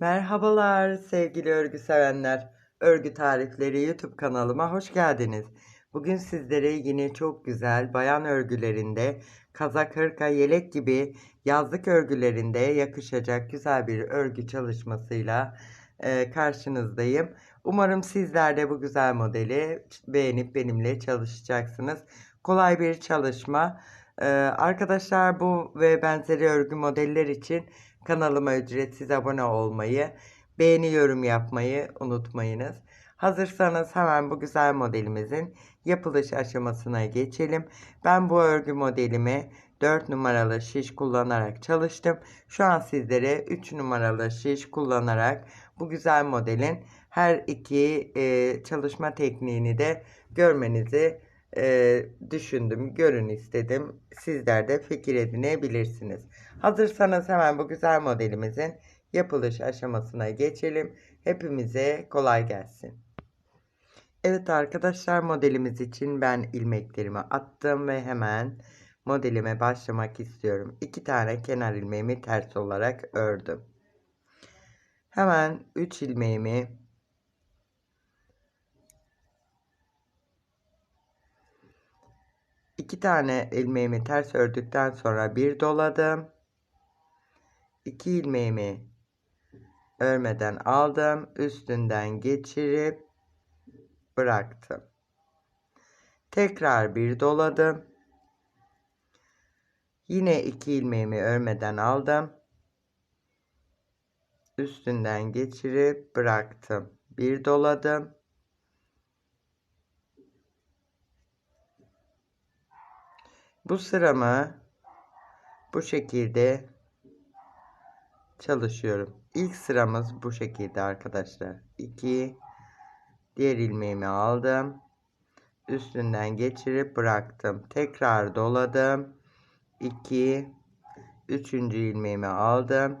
Merhabalar sevgili örgü sevenler. Örgü tarifleri YouTube kanalıma hoş geldiniz. Bugün sizlere yine çok güzel bayan örgülerinde kazak, hırka, yelek gibi yazlık örgülerinde yakışacak güzel bir örgü çalışmasıyla e, karşınızdayım. Umarım sizler de bu güzel modeli beğenip benimle çalışacaksınız. Kolay bir çalışma. Ee, arkadaşlar bu ve benzeri örgü modeller için kanalıma ücretsiz abone olmayı, beğeni yorum yapmayı unutmayınız. Hazırsanız hemen bu güzel modelimizin yapılış aşamasına geçelim. Ben bu örgü modelimi 4 numaralı şiş kullanarak çalıştım. Şu an sizlere 3 numaralı şiş kullanarak bu güzel modelin her iki e, çalışma tekniğini de görmenizi e, düşündüm, görün istedim. Sizler de fikir edinebilirsiniz. Hazırsanız hemen bu güzel modelimizin yapılış aşamasına geçelim. Hepimize kolay gelsin. Evet arkadaşlar modelimiz için ben ilmeklerimi attım ve hemen modelime başlamak istiyorum. İki tane kenar ilmeğimi ters olarak ördüm. Hemen 3 ilmeğimi iki tane ilmeğimi ters ördükten sonra bir doladım. 2 ilmeğimi örmeden aldım. Üstünden geçirip bıraktım. Tekrar bir doladım. Yine iki ilmeğimi örmeden aldım. Üstünden geçirip bıraktım. Bir doladım. Bu sıramı bu şekilde çalışıyorum. İlk sıramız bu şekilde arkadaşlar. 2 diğer ilmeğimi aldım. Üstünden geçirip bıraktım. Tekrar doladım. 2 üçüncü ilmeğimi aldım.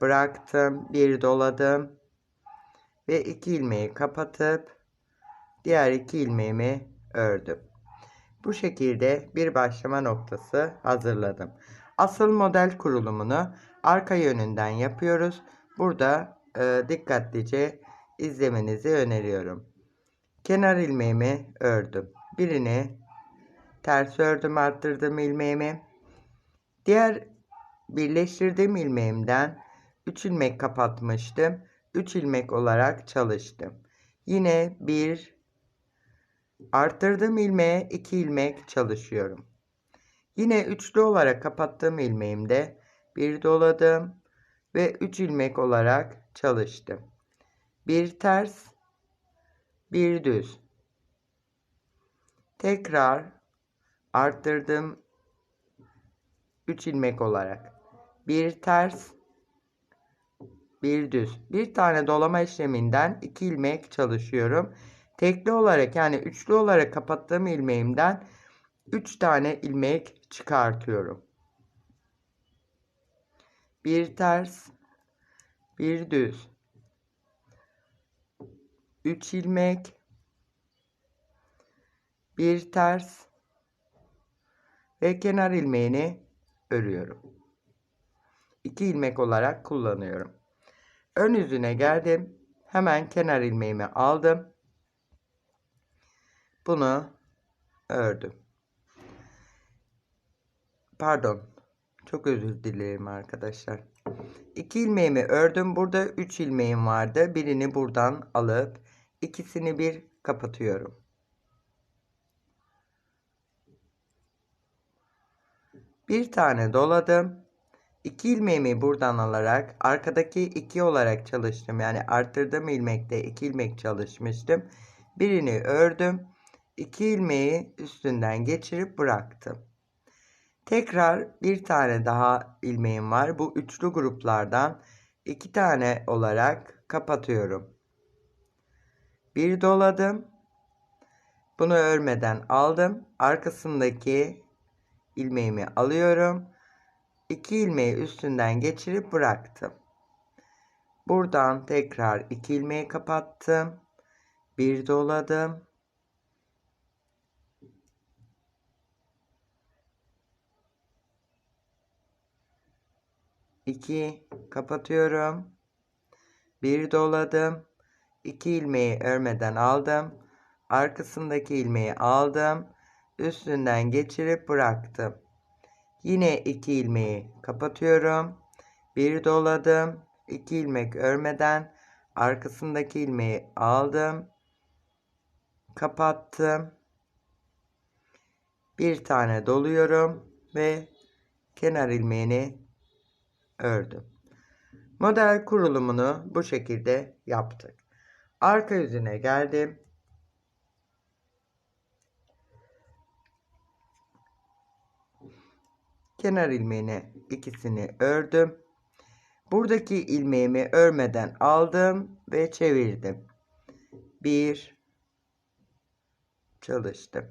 Bıraktım. Bir doladım. Ve iki ilmeği kapatıp diğer iki ilmeğimi ördüm. Bu şekilde bir başlama noktası hazırladım. Asıl model kurulumunu arka yönünden yapıyoruz. Burada e, dikkatlice izlemenizi öneriyorum. Kenar ilmeğimi ördüm. Birini ters ördüm arttırdım ilmeğimi. Diğer birleştirdiğim ilmeğimden 3 ilmek kapatmıştım. 3 ilmek olarak çalıştım. Yine bir arttırdığım ilmeğe 2 ilmek çalışıyorum. Yine üçlü olarak kapattığım ilmeğimde bir doladım ve 3 ilmek olarak çalıştım. Bir ters, bir düz. Tekrar arttırdım 3 ilmek olarak. Bir ters, bir düz. Bir tane dolama işleminden 2 ilmek çalışıyorum. Tekli olarak yani üçlü olarak kapattığım ilmeğimden 3 tane ilmek çıkartıyorum. Bir ters, bir düz. 3 ilmek, bir ters ve kenar ilmeğini örüyorum. 2 ilmek olarak kullanıyorum. Ön yüzüne geldim. Hemen kenar ilmeğimi aldım. Bunu ördüm. Pardon. Çok özür dilerim arkadaşlar. 2 ilmeğimi ördüm. Burada 3 ilmeğim vardı. Birini buradan alıp ikisini bir kapatıyorum. Bir tane doladım. 2 ilmeğimi buradan alarak arkadaki 2 olarak çalıştım. Yani arttırdığım ilmekte 2 ilmek çalışmıştım. Birini ördüm. 2 ilmeği üstünden geçirip bıraktım. Tekrar bir tane daha ilmeğim var. Bu üçlü gruplardan iki tane olarak kapatıyorum. Bir doladım. Bunu örmeden aldım. Arkasındaki ilmeğimi alıyorum. İki ilmeği üstünden geçirip bıraktım. Buradan tekrar iki ilmeği kapattım. Bir doladım. 2 kapatıyorum. Bir doladım. 2 ilmeği örmeden aldım. Arkasındaki ilmeği aldım. Üstünden geçirip bıraktım. Yine 2 ilmeği kapatıyorum. Bir doladım. 2 ilmek örmeden arkasındaki ilmeği aldım. Kapattım. Bir tane doluyorum ve kenar ilmeğini ördüm. Model kurulumunu bu şekilde yaptık. Arka yüzüne geldim. Kenar ilmeğine ikisini ördüm. Buradaki ilmeğimi örmeden aldım ve çevirdim. Bir çalıştım.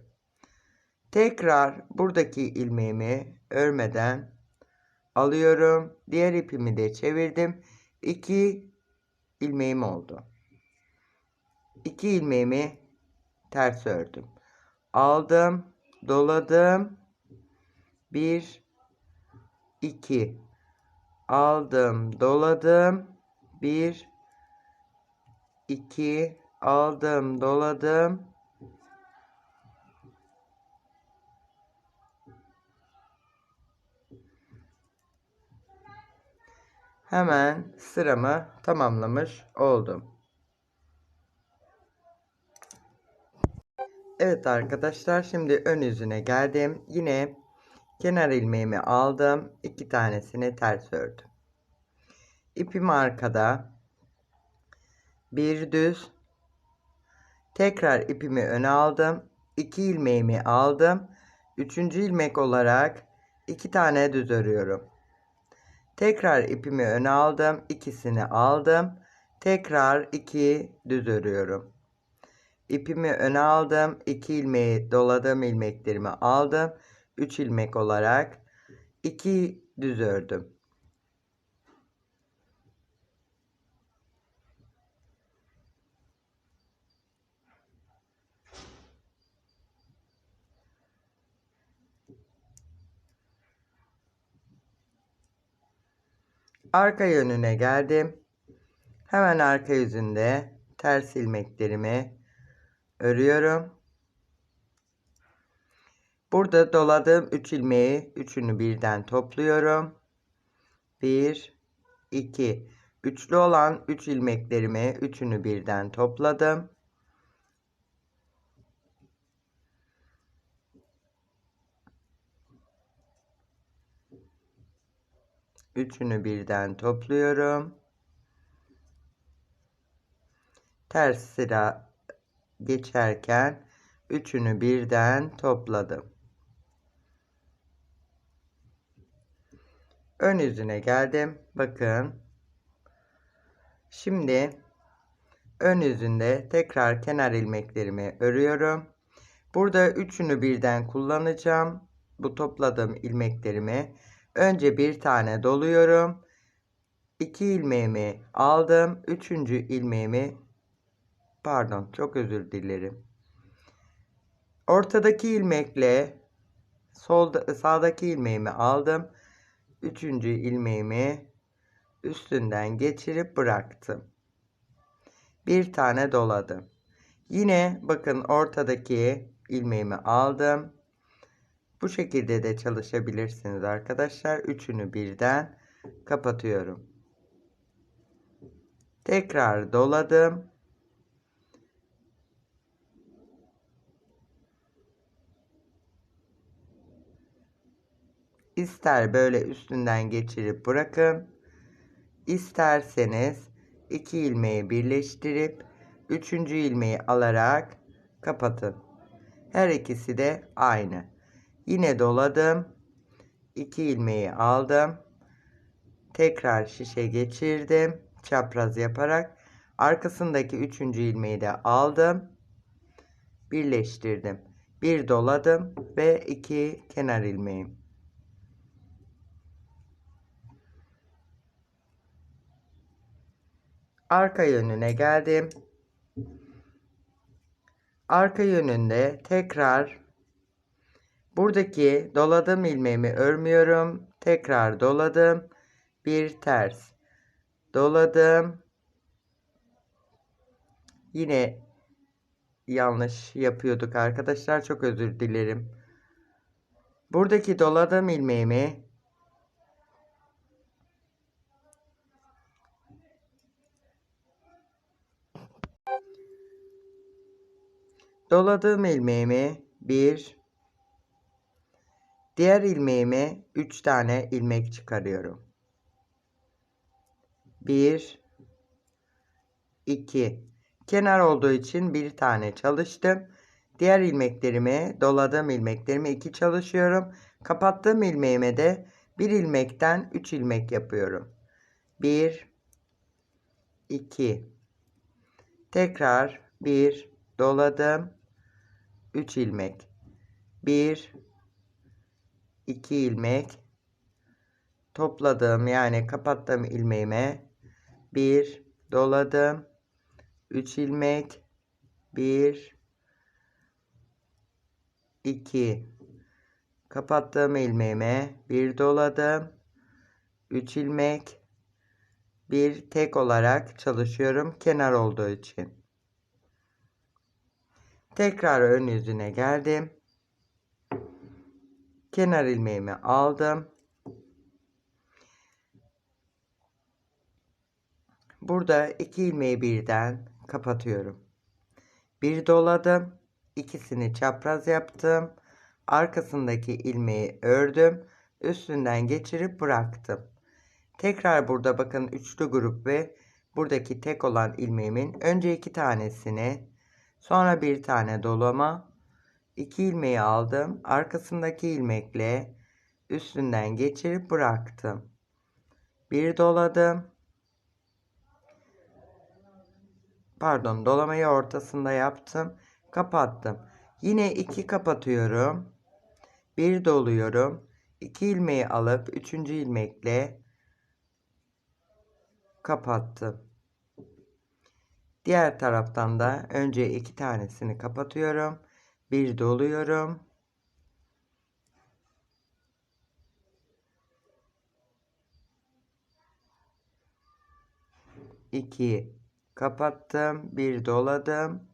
Tekrar buradaki ilmeğimi örmeden alıyorum. Diğer ipimi de çevirdim. 2 ilmeğim oldu. 2 ilmeğimi ters ördüm. Aldım, doladım. 1 2 aldım, doladım. 1 2 aldım, doladım. Hemen sıramı tamamlamış oldum. Evet arkadaşlar şimdi ön yüzüne geldim. Yine kenar ilmeğimi aldım. iki tanesini ters ördüm. İpim arkada. Bir düz. Tekrar ipimi öne aldım. 2 ilmeğimi aldım. Üçüncü ilmek olarak iki tane düz örüyorum. Tekrar ipimi öne aldım. ikisini aldım. Tekrar iki düz örüyorum. İpimi öne aldım. 2 ilmeği doladım ilmeklerimi aldım. 3 ilmek olarak 2 düz ördüm. Arka yönüne geldim. Hemen arka yüzünde ters ilmeklerimi örüyorum. Burada doladığım 3 ilmeği üçünü birden topluyorum. 1 2 üçlü olan 3 üç ilmeklerimi üçünü birden topladım. Üçünü birden topluyorum. Ters sıra geçerken üçünü birden topladım. Ön yüzüne geldim. Bakın. Şimdi ön yüzünde tekrar kenar ilmeklerimi örüyorum. Burada üçünü birden kullanacağım. Bu topladığım ilmeklerimi Önce bir tane doluyorum. 2 ilmeğimi aldım. Üçüncü ilmeğimi pardon çok özür dilerim. Ortadaki ilmekle solda sağdaki ilmeğimi aldım. Üçüncü ilmeğimi üstünden geçirip bıraktım. Bir tane doladım. Yine bakın ortadaki ilmeğimi aldım. Bu şekilde de çalışabilirsiniz arkadaşlar. Üçünü birden kapatıyorum. Tekrar doladım. İster böyle üstünden geçirip bırakın. İsterseniz iki ilmeği birleştirip üçüncü ilmeği alarak kapatın. Her ikisi de aynı. Yine doladım. 2 ilmeği aldım. Tekrar şişe geçirdim. Çapraz yaparak arkasındaki 3. ilmeği de aldım. Birleştirdim. Bir doladım ve iki kenar ilmeğim. Arka yönüne geldim. Arka yönünde tekrar Buradaki doladığım ilmeğimi örmüyorum. Tekrar doladım. bir ters doladım yine yanlış yapıyorduk arkadaşlar çok özür dilerim buradaki doladığım ilmeğimi doladığım ilmeğimi bir diğer ilmeğime 3 tane ilmek çıkarıyorum. 1 2 kenar olduğu için bir tane çalıştım. Diğer ilmeklerime doladığım ilmeklerime 2 çalışıyorum. Kapattığım ilmeğime de bir ilmekten 3 ilmek yapıyorum. 1 2 tekrar 1 doladım. 3 ilmek. 1 2 ilmek. Topladım yani kapattığım ilmeğime 1 doladım. 3 ilmek. 1 2 kapattığım ilmeğime 1 doladım. 3 ilmek. Bir tek olarak çalışıyorum kenar olduğu için. Tekrar ön yüzüne geldim kenar ilmeğimi aldım. Burada iki ilmeği birden kapatıyorum. Bir doladım ikisini çapraz yaptım. Arkasındaki ilmeği ördüm üstünden geçirip bıraktım. Tekrar burada bakın üçlü grup ve buradaki tek olan ilmeğimin önce iki tanesini sonra bir tane dolama 2 ilmeği aldım. Arkasındaki ilmekle üstünden geçirip bıraktım. Bir doladım. Pardon, dolamayı ortasında yaptım. Kapattım. Yine 2 kapatıyorum. Bir doluyorum. 2 ilmeği alıp 3. ilmekle kapattım. Diğer taraftan da önce iki tanesini kapatıyorum bir doluyorum. İki kapattım. Bir doladım.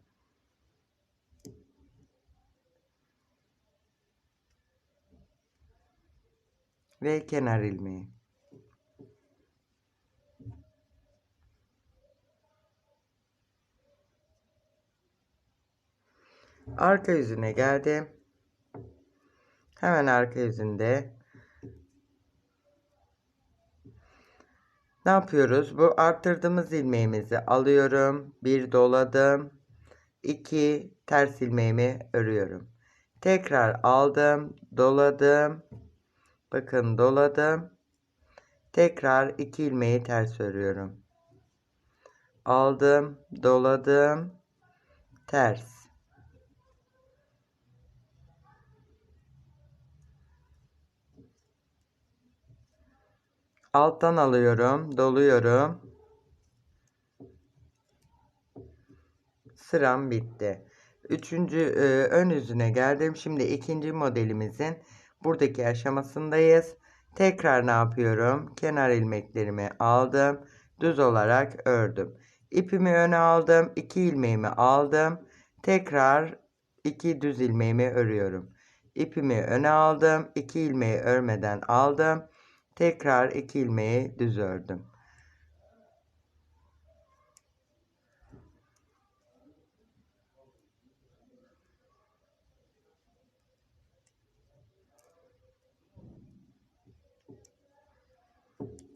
Ve kenar ilmeği. Arka yüzüne geldim. Hemen arka yüzünde ne yapıyoruz? Bu arttırdığımız ilmeğimizi alıyorum. Bir doladım. iki ters ilmeğimi örüyorum. Tekrar aldım, doladım. Bakın doladım. Tekrar iki ilmeği ters örüyorum. Aldım, doladım, ters. Alttan alıyorum. Doluyorum. Sıram bitti. Üçüncü e, ön yüzüne geldim. Şimdi ikinci modelimizin buradaki aşamasındayız. Tekrar ne yapıyorum? Kenar ilmeklerimi aldım. Düz olarak ördüm. İpimi öne aldım. iki ilmeğimi aldım. Tekrar iki düz ilmeğimi örüyorum. İpimi öne aldım. iki ilmeği örmeden aldım. Tekrar iki ilmeği düz ördüm.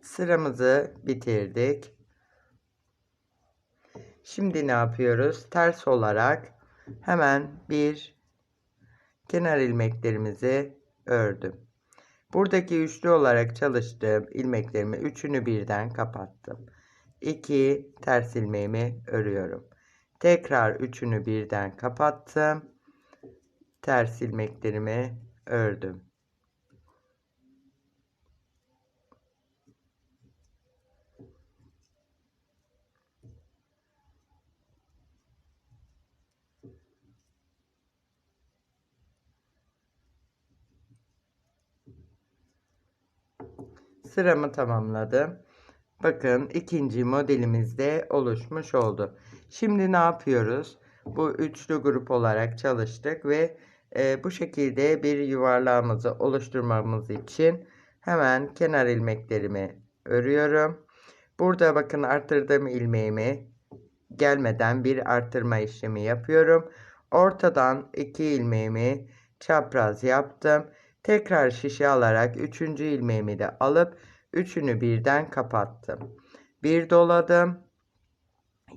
Sıramızı bitirdik. Şimdi ne yapıyoruz? Ters olarak hemen bir kenar ilmeklerimizi ördüm. Buradaki üçlü olarak çalıştığım ilmeklerimi üçünü birden kapattım. 2 ters ilmeğimi örüyorum. Tekrar üçünü birden kapattım. Ters ilmeklerimi ördüm. Sıramı tamamladım. Bakın ikinci modelimiz de oluşmuş oldu. Şimdi ne yapıyoruz? Bu üçlü grup olarak çalıştık ve e, bu şekilde bir yuvarlağımızı oluşturmamız için hemen kenar ilmeklerimi örüyorum. Burada bakın arttırdığım ilmeğimi gelmeden bir arttırma işlemi yapıyorum. Ortadan iki ilmeğimi çapraz yaptım. Tekrar şişe alarak üçüncü ilmeğimi de alıp üçünü birden kapattım. Bir doladım.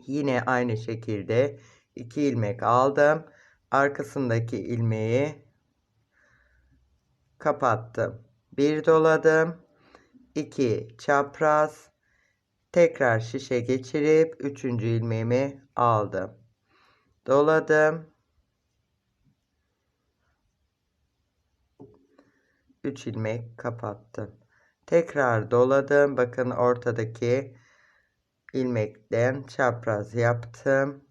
Yine aynı şekilde iki ilmek aldım. Arkasındaki ilmeği kapattım. Bir doladım. 2 çapraz tekrar şişe geçirip üçüncü ilmeğimi aldım. Doladım. 3 ilmek kapattım. Tekrar doladım. Bakın ortadaki ilmekten çapraz yaptım.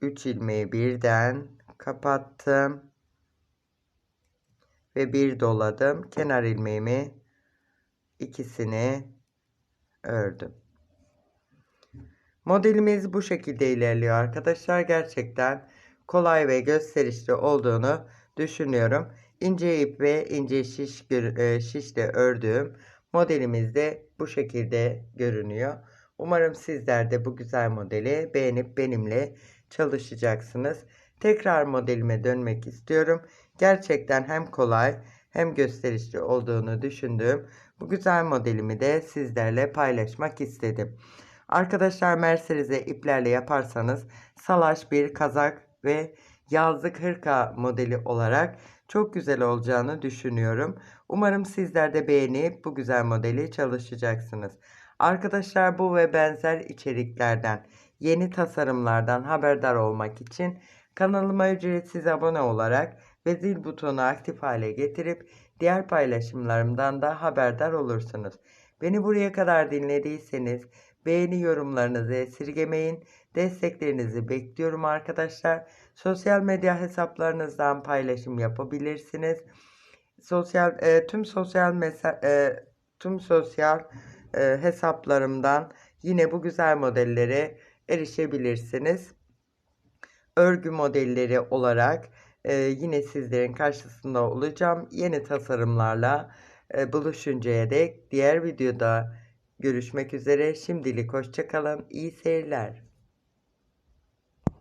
3 ilmeği birden kapattım. Ve bir doladım. Kenar ilmeğimi ikisini ördüm. Modelimiz bu şekilde ilerliyor arkadaşlar. Gerçekten kolay ve gösterişli olduğunu düşünüyorum. İnce ip ve ince şiş e, şişle ördüğüm modelimiz de bu şekilde görünüyor. Umarım sizler de bu güzel modeli beğenip benimle çalışacaksınız. Tekrar modelime dönmek istiyorum. Gerçekten hem kolay hem gösterişli olduğunu düşündüğüm bu güzel modelimi de sizlerle paylaşmak istedim. Arkadaşlar Mercedes'e iplerle yaparsanız salaş bir kazak ve yazlık hırka modeli olarak çok güzel olacağını düşünüyorum. Umarım sizler de beğenip bu güzel modeli çalışacaksınız. Arkadaşlar bu ve benzer içeriklerden, yeni tasarımlardan haberdar olmak için kanalıma ücretsiz abone olarak ve zil butonu aktif hale getirip diğer paylaşımlarımdan da haberdar olursunuz. Beni buraya kadar dinlediyseniz beğeni yorumlarınızı esirgemeyin. Desteklerinizi bekliyorum arkadaşlar. Sosyal medya hesaplarınızdan paylaşım yapabilirsiniz. Sosyal e, tüm sosyal mesa e, tüm sosyal e, hesaplarımdan yine bu güzel modellere erişebilirsiniz. Örgü modelleri olarak e, yine sizlerin karşısında olacağım. Yeni tasarımlarla e, buluşuncaya dek diğer videoda görüşmek üzere. Şimdilik hoşçakalın. İyi seyirler.